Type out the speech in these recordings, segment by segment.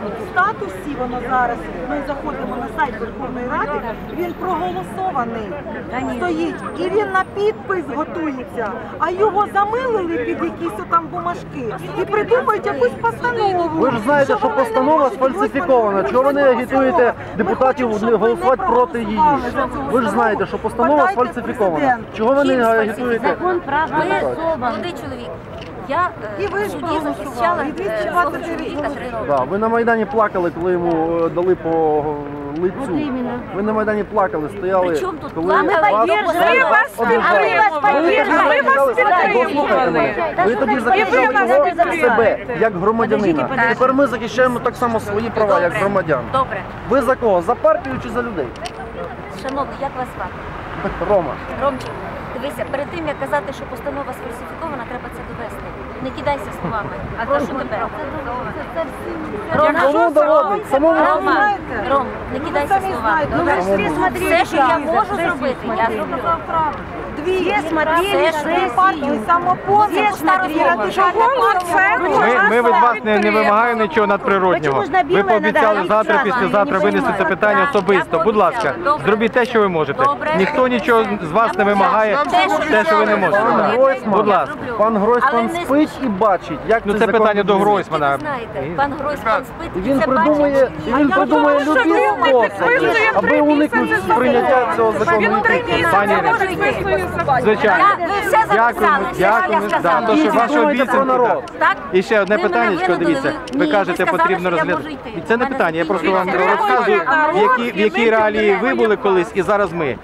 в статусі воно зараз. Ми заходимо на сайт Верховної Ради. Він проголосований стоїть, і він на підпис готується. А його замилили під якісь там бумажки і придумають якусь постанову. Ви ж знаєте, що постанова сфальсифікована. Чого ви не агітуєте депутатів голосувати проти її? Ви ж знаєте, що постанова сфальсифікована. Чого ви не агітуєте? Закон прав Ви, особа. молодий чоловік, я е, І ви ж суді проголосували, захищала і е, 229 свого чоловіка три роки. Да, ви на Майдані плакали, коли йому е, дали по лицю. Ви на Майдані плакали, стояли. При чому тут коли плакали? вас- Ми вас. Ви тоді захищали- Послухайте. Ви тоді захищали себе, як громадянина. Тепер ми захищаємо так само свої права, як Добре. громадян. Добре. Ви за кого? За партію чи за людей? Шановний, як вас звати? Рома. Ромчик, дивися, перед тим як казати, що постанова сфальсифікована, треба це довести. Не кидайся словами. Прошу тебе. Рома, Кому доводить? Самому Рома. Ром, не кидайся словами. Ну, Все, що я можу зробити, я зроблю. Дві. Все, смотрели, смотрели. радикальна партія. Ми, ми від вас не, не вимагаємо нічого надприроднього. Ви пообіцяли завтра, післязавтра винести це питання особисто. Будь ласка, зробіть те, що ви можете. Ніхто нічого з вас не вимагає, те, що ви не можете. Пан Гройсман, Будь ласка. пан Гройсман спить і бачить, як Ну це питання до. Гройсмана. Знаєте, пан Гройсман спить, І він це придумує, бачить. він придумує любі способи, аби уникнути прийняття цього закону. Пані звичайно. Я- Ви все Дякую, записали, все, що я сказала. то, що народ. Так? І ще одне Ви мене питання, винудили, дивіться. ви- Ви ні, кажете, ви сказали, потрібно що я розглядати. йти. І це не мене питання. Я просто вам розказую, в якій, в якій реалії ви були колись і зараз ми.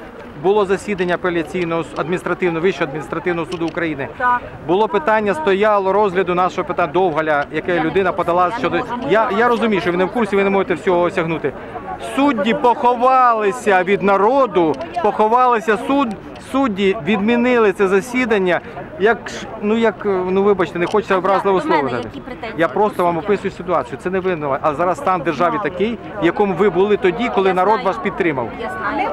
Було засідання апеляційного с- адміністративного вищого адміністративного суду України. Так. Було питання, стояло розгляду нашого питання Довгаля, яке людина подала щодо. Я, я розумію, що ви не в курсі, ви не можете всього осягнути. Судді поховалися від народу, поховалися суд. Судді відмінили це засідання. Як ну як ну вибачте, не хочеться образливо слово. Я просто вам описую ситуацію. Це не винно. А зараз стан державі такий, в якому ви були тоді, коли народ вас підтримав.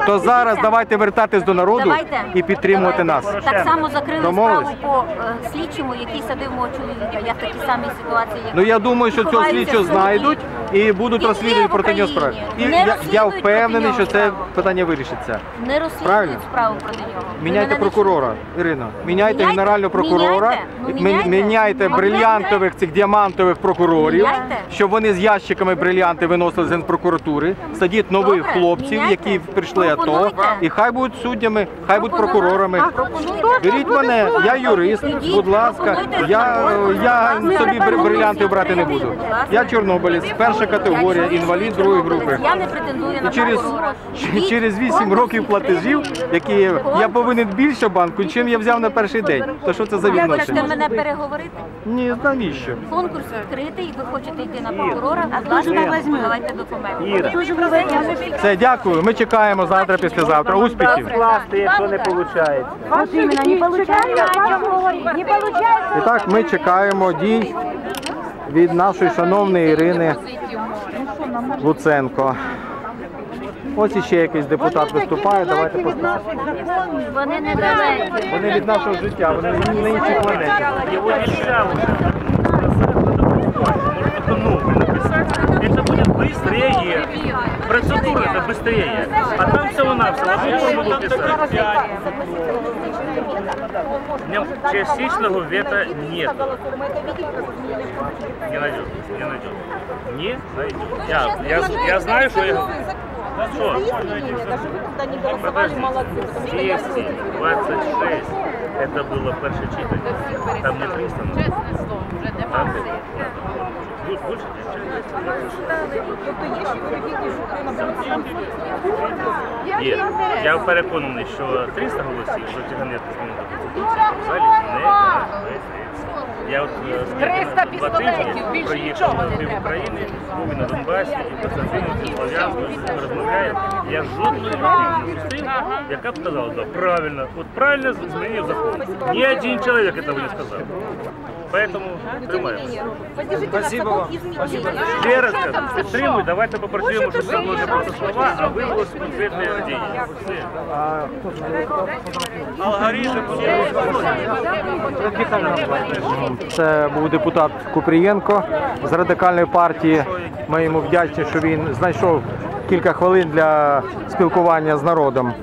То зараз давайте вертатись до народу і підтримувати нас. Так само закрили справу по е, слідчому, який садив мого чоловіка. Я в такій самій ситуації. Ну я думаю, що цього слідчого знайдуть і будуть розслідувати проти нього справи. І я впевнений, що це питання вирішиться. Не розслідують справу проти нього. Міняйте мене не прокурора, Ірино. Міняйте Міняйте? генерального прокурора, Міняйте? Ну, мі- міняйте. міняйте брильянтових цих діамантових прокурорів, Міняйте. щоб вони з ящиками брильянти виносили з генпрокуратури. Садіть нових Добре, хлопців, міняйте. які прийшли АТО, Пропонуйте. і хай будуть суддями, хай будуть прокурорами. Беріть мене, я юрист, Ідіть, будь ласка. пропонуйте. Я, я Будь собі бр- брильянти брати не буду. Будь ласка. Я чорнобилець, перша категорія, інвалід другої групи. Я не претендую на І через, прокурора. Ідіть, через 8 конкурс років платежів, які я повинен більше банку, чим я взяв на перший день. То що це за Ви хочете мене переговорити? Ні, навіщо? Конкурс відкритий, ви хочете йти на прокурора, будь ласка, давайте документи. Дуже. Все, дякую. Ми чекаємо завтра, післязавтра. Успіхів. Класти, якщо не виходить. Не. Не. І так, ми чекаємо дій від нашої шановної Ірини Луценко. Ось іще якийсь депутат виступає. Давайте послухаємо. Вони недалекі. Вони від нашого життя, вони на іншій планеті. Его нельзя уже Можно только новый написать. Это будет быстрее. Процедура это быстрее. А там всего-навсего одну формулу писать. В нем частичного вета нет. Не найдет. Не найдет. Не найдет. Я, я, я знаю, что я... Что? Подожди. 226. Это было первое читание. Там не 300. но- Там Бу- Є. Я переконаний, що 300 голосів, що тяганети зміни до Конституції в залі не. Я от е, з два тижні проїхав на пів України, був і на Донбасі, і в Константиновці, і Слов'янську, розмовляю. Я жодної людини не зустрів, яка б сказала, да, правильно, от правильно змінив закон. Ні один чоловік цього не сказав. Поэтому тримаємося. Спасибо вам. Ще раз кажу, підтримуй, давайте попрацюємо, щоб це було не просто слова, а виявилось конкретне діяння. Все. Це був депутат Купрієнко з радикальної партії. Ми йому вдячні, що він знайшов кілька хвилин для спілкування з народом.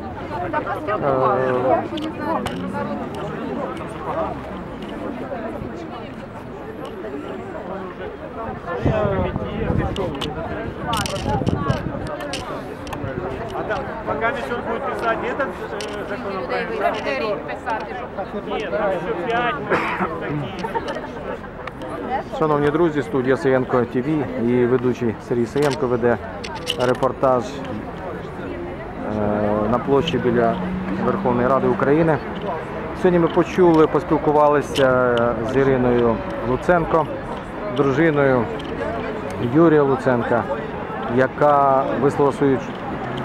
Пока Мишель будет писать этот э, законопроект, там пять Шановні друзі, студія Саєнко ТВ і ведучий Сергій Саєнко веде репортаж е, на площі біля Верховної Ради України. Сьогодні ми почули, поспілкувалися з Іриною Луценко, дружиною Юрія Луценка, яка висловила свою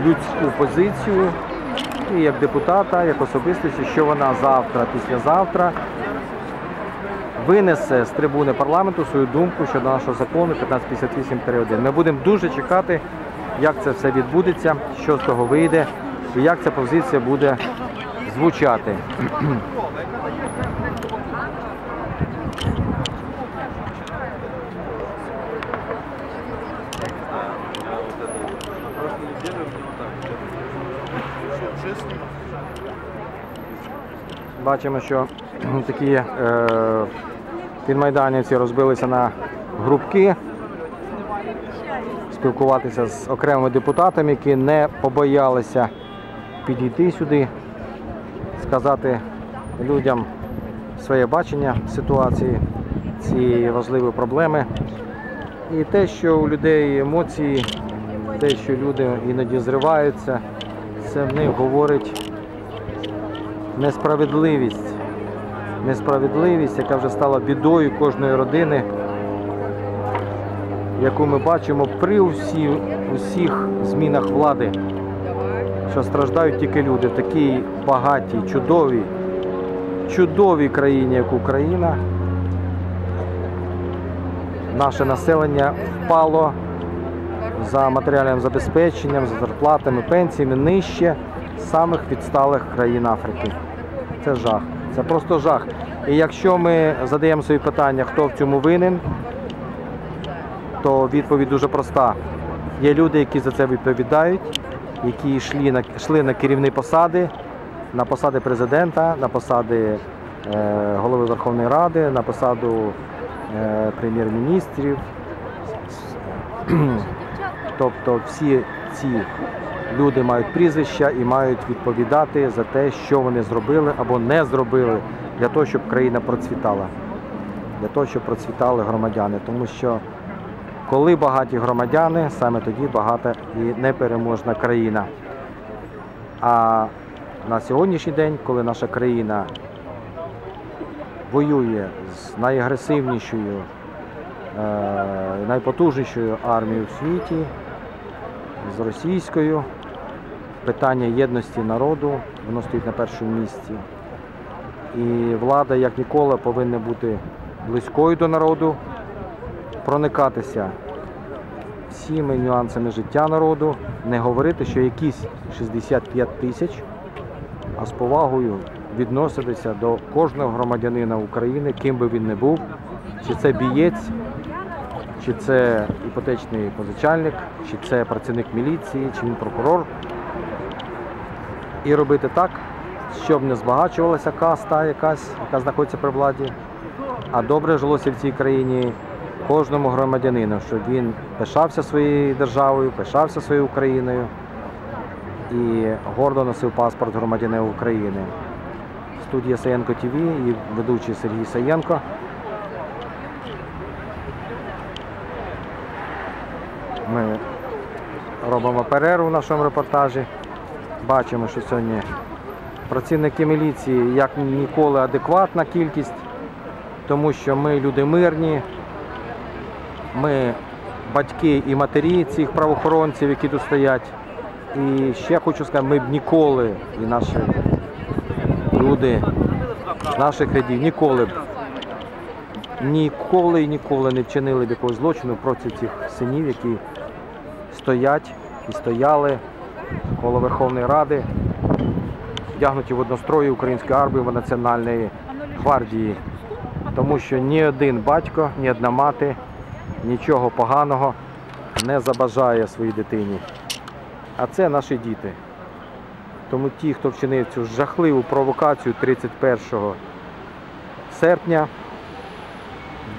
людську позицію і як депутата, як особистості, що вона завтра, післязавтра винесе з трибуни парламенту свою думку щодо нашого закону 1558-1. Ми будемо дуже чекати, як це все відбудеться, що з того вийде і як ця позиція буде звучати. Бачимо, що такі е, підмайданівці розбилися на групки, спілкуватися з окремими депутатами, які не побоялися підійти сюди, сказати людям своє бачення ситуації, цієї важливої проблеми. І те, що у людей емоції, те, що люди іноді зриваються, це в них говорить несправедливість. Несправедливість, яка вже стала бідою кожної родини, яку ми бачимо при усі, усіх змінах влади, що страждають тільки люди в такій багатій, чудовій, чудовій країні, як Україна. Наше населення впало за матеріальним забезпеченням, за зарплатами, пенсіями нижче самих відсталих країн Африки. Це жах. Це просто жах. І якщо ми задаємо собі питання, хто в цьому винен, то відповідь дуже проста. Є люди, які за це відповідають, які йшли на, йшли на керівні посади, на посади президента, на посади е, голови Верховної Ради, на посаду е, прем'єр-міністрів. Тобто всі ці люди мають прізвища і мають відповідати за те, що вони зробили або не зробили для того, щоб країна процвітала, для того, щоб процвітали громадяни. Тому що коли багаті громадяни, саме тоді багата і непереможна країна. А на сьогоднішній день, коли наша країна воює з найагресивнішою, е, найпотужнішою армією в світі, з російською. Питання єдності народу, воно стоїть на першому місці. І влада, як ніколи, повинна бути близькою до народу, проникатися всіми нюансами життя народу, не говорити, що якісь 65 тисяч, а з повагою відноситися до кожного громадянина України, ким би він не був, чи це бієць, чи це іпотечний позичальник, чи це працівник міліції, чи він прокурор. І робити так, щоб не збагачувалася каста якась, яка знаходиться при владі, а добре жилося в цій країні кожному громадянину, щоб він пишався своєю державою, пишався своєю Україною і гордо носив паспорт громадянина України. Студія Саєнко ТВ і ведучий Сергій Саєнко. Ми робимо перерву в нашому репортажі. Бачимо, що сьогодні працівники міліції як ніколи адекватна кількість, тому що ми люди мирні, ми батьки і матері цих правоохоронців, які тут стоять. І ще хочу сказати, ми б ніколи, і наші люди наших рядів ніколи б ніколи і ніколи не вчинили б якогось злочину проти цих синів, які стоять і стояли коло Верховної Ради, вдягнуті в однострої української армії в Національної гвардії. Тому що ні один батько, ні одна мати нічого поганого не забажає своїй дитині. А це наші діти. Тому ті, хто вчинив цю жахливу провокацію 31 серпня,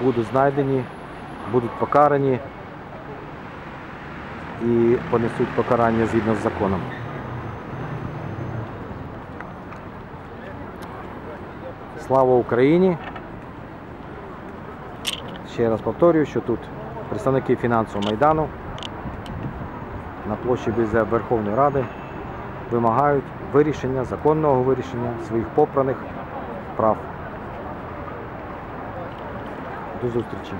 будуть знайдені, будуть покарані і понесуть покарання згідно з законом. Слава Україні! Ще раз повторюю, що тут представники фінансового майдану на площі біля Верховної Ради вимагають вирішення, законного вирішення своїх попраних прав. До зустрічі!